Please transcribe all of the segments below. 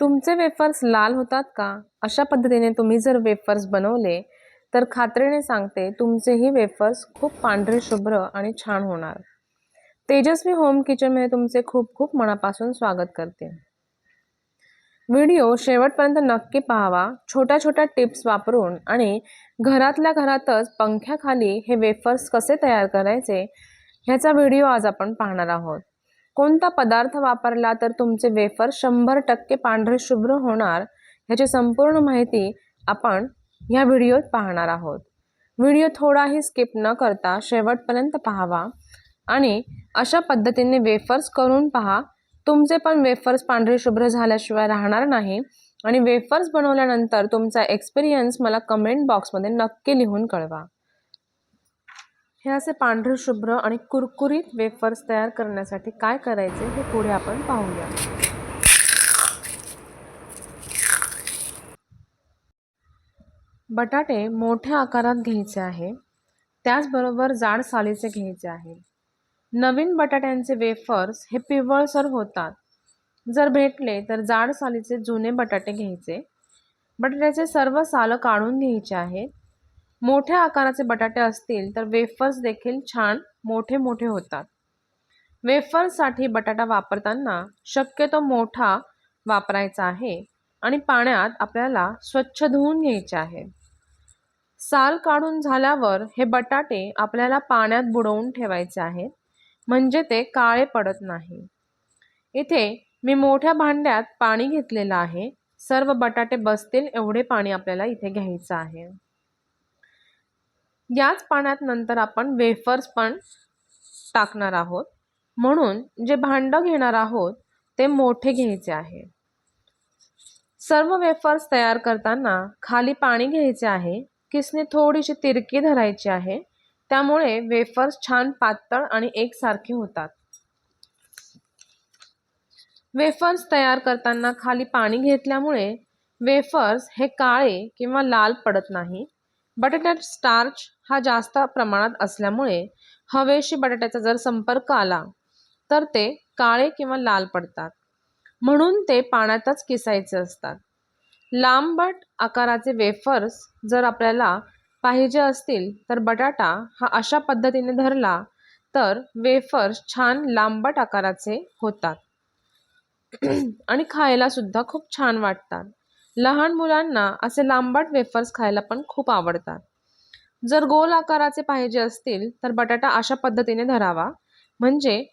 तुमचे वेफर्स लाल होतात का? अशा पद्धतीने तुम्ही जर वेफर्स बनवले तर खात्रीने सांगते तुमचेही वेफर्स खूप पांढरे शुभ्र आणि छान होणार. तेजस्वी होम किचनमध्ये तुमचे खूप खूप मनापासून स्वागत करते. व्हिडिओ शेवटपर्यंत नक्की पाहावा. छोट्या छोट्या टिप्स वापरून आणि घरातल्या घरातच पंख्याखाली हे वेफर्स कसे तयार करायचे ह्याचा व्हिडिओ आज आपण पाहणार आहोत. कोणता पदार्थ वापरला तर तुमचे वेफर शंभर टक्के पांढरे शुभ्र होणार ह्याची संपूर्ण माहिती आपण ह्या व्हिडिओत पाहणार आहोत. व्हिडिओ थोडाही स्किप न करता शेवटपर्यंत पाहावा आणि अशा पद्धतीने वेफर्स करून पहा. तुमचे पण वेफर्स पांढरे शुभ्र झाल्याशिवाय राहणार नाही आणि वेफर्स बनवल्यानंतर तुमचा एक्सपिरियन्स मला कमेंट बॉक्समध्ये नक्की लिहून कळवा. हे असे पांढरे शुभ्र आणि कुरकुरीत वेफर्स तयार करण्यासाठी काय करायचे हे पुढे आपण पाहूया. बटाटे मोठ्या आकारात घ्यायचे आहे. त्याचबरोबर जाड सालीचे घ्यायचे आहे. नवीन बटाट्यांचे वेफर्स हे पिवळसर होतात. जर भेटले तर जाड सालीचे जुने बटाटे घ्यायचे. बटाट्याचे सर्व सालं काढून घ्यायचे आहेत. मोठ्या आकाराचे बटाटे असतील तर वेफर्स देखील छान मोठे मोठे होतात. वेफर्ससाठी बटाटा वापरताना शक्यतो मोठा वापरायचा आहे आणि पाण्यात आपल्याला स्वच्छ धुवून घ्यायचे आहे. साल काढून झाल्यावर हे बटाटे आपल्याला पाण्यात बुडवून ठेवायचे आहेत म्हणजे ते काळे पडत नाही. इथे मी मोठ्या भांड्यात पाणी घेतलेलं आहे सर्व बटाटे बसतील एवढे पाणी आपल्याला इथे घ्यायचं आहे. याच पाण्यात नंतर आपण वेफर्स पण टाकणार आहोत. म्हणून जे भांडं घेणार आहोत ते मोठे घ्यायचे आहे. सर्व वेफर्स तयार करताना खाली पाणी घ्यायचे आहे. किसने थोडीशी तिरकी धरायची आहे. त्यामुळे वेफर्स छान पातळ आणि एकसारखे होतात. वेफर्स तयार करताना खाली पाणी घेतल्यामुळे वेफर्स हे काळे किंवा लाल पडत नाही. बटाट्यात स्टार्च हा जास्त प्रमाणात असल्यामुळे हवेशी बटाट्याचा जर संपर्क आला तर ते काळे किंवा लाल पडतात. म्हणून ते पाण्यातच किसायचे असतात. लांबट आकाराचे वेफर्स जर आपल्याला पाहिजे असतील तर बटाटा हा अशा पद्धतीने धरला तर वेफर्स छान लांबट आकाराचे होतात. आणि खायला सुद्धा खूप छान वाटतात. लहान मुलांना असे लांबट वेफर्स खायला पण खूप आवडतात. जर गोल आकाराचे पाहिजे असतील तर बटाटा अशा पद्धतीने धरावा. म्हणजे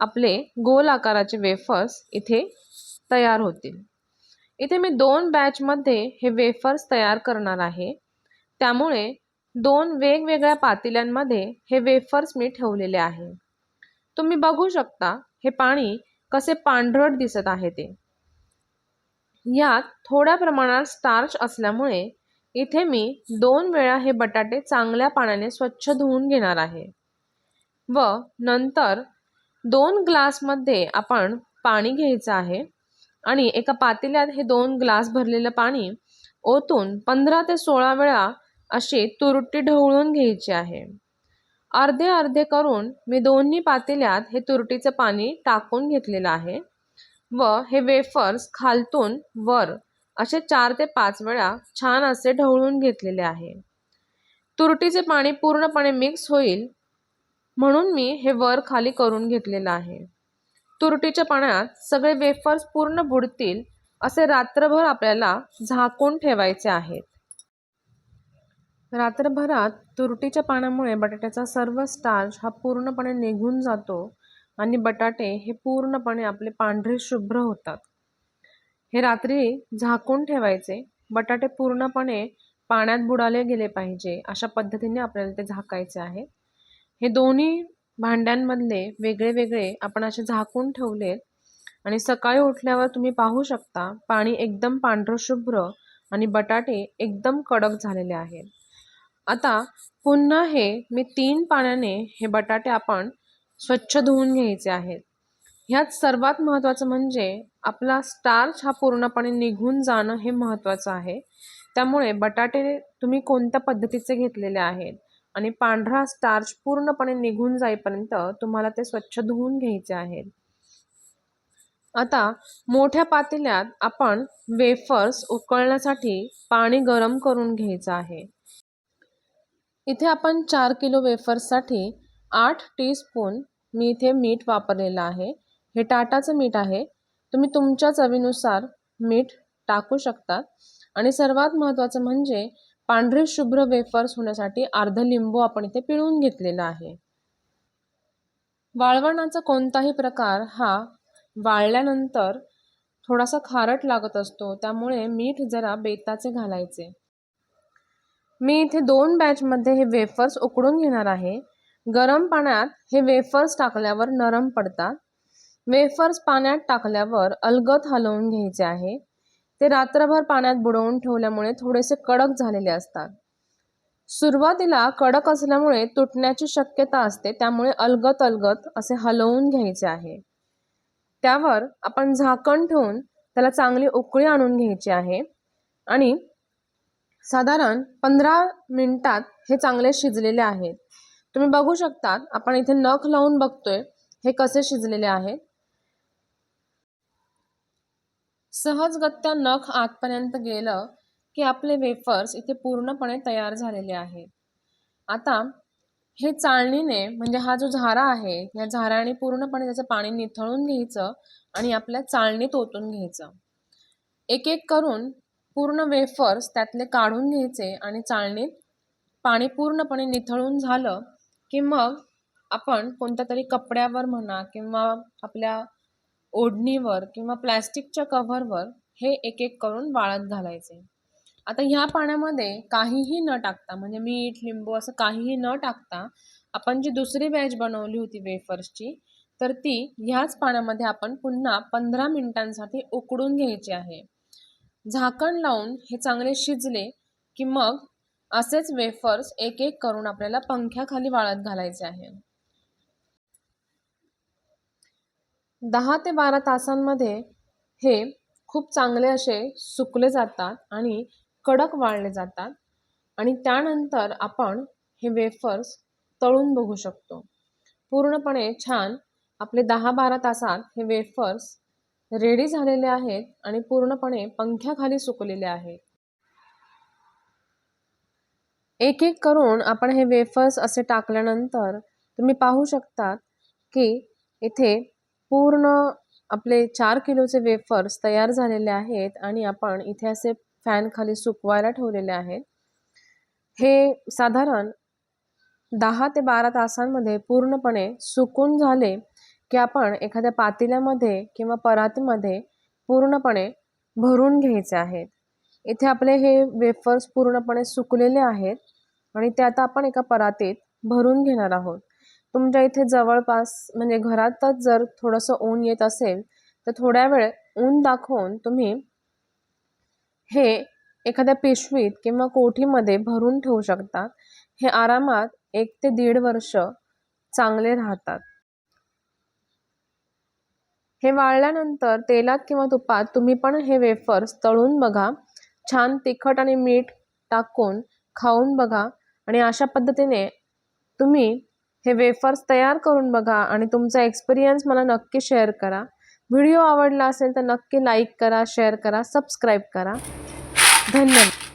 आपले गोल आकाराचे वेफर्स इथे तयार होतील. इथे मी दोन बॅचमध्ये हे वेफर्स तयार करणार आहे. त्यामुळे दोन वेगवेगळ्या पातेल्यांमध्ये हे वेफर्स मी ठेवलेले आहे. तुम्ही बघू शकता हे पाणी कसे पांढरट दिसत आहे ते. यात थोड्या प्रमाणात स्टार्च असल्यामुळे इथे मी दोन वेळा हे बटाटे चांगल्या पाण्याने स्वच्छ धुवून घेणार आहे. व नंतर दोन ग्लासमध्ये आपण पाणी घ्यायचं आहे आणि एका पातेल्यात हे दोन ग्लास भरलेलं पाणी ओतून पंधरा ते सोळा वेळा अशी तुरटी ढवळून घ्यायची आहे. अर्धे अर्धे करून मी दोन्ही पातेल्यात हे तुरटीचं पाणी टाकून घेतलेलं आहे. व हे वेफर्स खालतून वर असे चार ते पाच वेळा छान असे ढवळून घेतलेले आहे. तुरटीचे पाणी पूर्णपणे मिक्स होईल म्हणून मी हे वर खाली करून घेतलेलं आहे. तुरटीच्या पाण्यात सगळे वेफर्स पूर्ण बुडतील असे रात्रभर आपल्याला झाकून ठेवायचे आहेत. रात्रभरात तुरटीच्या पाण्यामुळे बटाट्याचा सर्व स्टार्च हा पूर्णपणे निघून जातो आणि बटाटे हे पूर्णपणे आपले पांढरे शुभ्र होतात. हे रात्री झाकून ठेवायचे. बटाटे पूर्णपणे पाण्यात बुडाले गेले पाहिजे. अशा पद्धतीने आपल्याला ते झाकायचे आहे. हे दोन्ही भांड्यांमधले वेगळे वेगळे आपण असे झाकून ठेवले आणि सकाळी उठल्यावर तुम्ही पाहू शकता पाणी एकदम पांढरं शुभ्र आणि बटाटे एकदम कडक झालेले आहेत. आता पुन्हा हे मी तीन पाण्याने हे बटाटे आपण स्वच्छ धुवून घ्यायचे आहेत. ह्यात सर्वात महत्त्वाचं म्हणजे आपला स्टार्च हा पूर्णपणे निघून जाणं हे महत्त्वाचं आहे. त्यामुळे बटाटे तुम्ही कोणत्या पद्धतीचे घेतलेले आहेत? आणि पांढरा स्टार्च पूर्णपणे निघून जाईपर्यंत तुम्हाला ते स्वच्छ धुवून घ्यायचे आहेत. आता मोठ्या पातेल्यात आपण वेफर्स उकळण्यासाठी पाणी गरम करून घ्यायचं आहे. इथे आपण चार किलो वेफर्ससाठी आठ टीस्पून मी इथे मीठ वापरलेलं आहे. हे टाटाचं मीठ आहे. तुम्ही तुमच्या चवीनुसार मीठ टाकू शकतात. आणि सर्वात महत्त्वाचं म्हणजे पांढरे शुभ्र वेफर्स होण्यासाठी अर्ध लिंबू आपण इथे पिळून घेतलेला आहे. वाळवणाचा कोणताही प्रकार हा वाळल्यानंतर थोडासा खारट लागत असतो. त्यामुळे मीठ जरा बेताचे घालायचे. मी इथे दोन बॅचमध्ये हे वेफर्स उकडून घेणार आहे. गरम पाण्यात हे वेफर्स टाकल्यावर नरम पडतात. वेफर्स पाण्यात टाकल्यावर अलगद हलवून घ्यायचे आहे. ते रात्रभर पाण्यात बुडवून ठेवल्यामुळे थोडेसे कडक झालेले असतात. सुरुवातीला कडक असल्यामुळे तुटण्याची शक्यता असते त्यामुळे अलगत अलगत असे हलवून घ्यायचे आहे. त्यावर आपण झाकण ठेवून त्याला चांगली उकळी आणून घ्यायची आहे आणि साधारण पंधरा मिनिटात हे चांगले शिजलेले आहेत. तुम्ही बघू शकतात आपण इथे नख लावून बघतोय हे कसे शिजलेले आहेत सहजगत्या नख आतपर्यंत गेलं की आपले वेफर्स इथे पूर्णपणे तयार झालेले आहेत आता हे चाळणीने म्हणजे हा जो झारा आहे या झाराने पूर्णपणे त्याचं पाणी निथळून घ्यायचं आणि आपल्या चाळणीत ओतून घ्यायचं. एक एक करून पूर्ण वेफर्स त्यातले काढून घ्यायचे आणि चाळणीत पाणी पूर्णपणे निथळून झालं की मग आपण कोणत्या तरी कपड्यावर म्हणा किंवा आपल्या ओढणीवर किंवा प्लॅस्टिकच्या कव्हरवर हे एक एक करून वाळत घालायचे. आता ह्या पाण्यामध्ये काहीही न टाकता म्हणजे मीठ लिंबू असं काहीही न टाकता आपण जी दुसरी बॅच बनवली होती वेफर्सची तर ती ह्याच पाण्यामध्ये आपण पुन्हा पंधरा मिनिटांसाठी उकडून घ्यायची आहे. झाकण लावून हे चांगले शिजले की मग असेच वेफर्स एक एक करून आपल्याला पंख्याखाली वाळत घालायचे आहे. दहा ते बारा तासांमध्ये हे खूप चांगले असे सुकले जातात आणि कडक वाळले जातात आणि त्यानंतर आपण हे वेफर्स तळून बघू शकतो. पूर्णपणे छान आपले दहा बारा तासात हे वेफर्स रेडी झालेले आहेत आणि पूर्णपणे पंख्याखाली सुकलेले आहेत. एक एक करून आपण हे वेफर्स असे टाकल्यानंतर तुम्ही पाहू शकतात की इथे पूर्ण आपले चार किलोचे वेफर्स तयार झालेले आहेत आणि आपण इथे असे फॅन खाली सुकवायला ठेवलेले आहेत. हे साधारण दहा ते बारा तासांमध्ये पूर्णपणे सुकून झाले की आपण एखाद्या पातेल्यामध्ये किंवा परातीमध्ये पूर्णपणे भरून घ्यायचे आहेत. इथे आपले हे वेफर्स पूर्णपणे सुकलेले आहेत. आणि ते आता आपण एका परातीत भरून घेणार आहोत. तुमच्या इथे जवळपास म्हणजे घरातच जर थोडंसं ऊन येत असेल तर थोड्या वेळ ऊन दाखवून तुम्ही हे एखाद्या पिशवीत किंवा कोठीमध्ये भरून ठेवू शकता. हे आरामात एक ते दीड वर्ष चांगले राहतात. हे वाळल्यानंतर तेलात किंवा तुपात तुम्ही पण हे वेफर्स तळून बघा. छान तिखट आणि मीठ टाकून खाऊन बघा. आणि अशा पद्धतीने तुम्ही हे वेफर्स तयार करून बघा आणि तुमचा एक्सपिरियन्स मला नक्की शेअर करा. व्हिडिओ आवडला असेल तर नक्की लाईक करा शेअर करा सबस्क्राईब करा. धन्यवाद.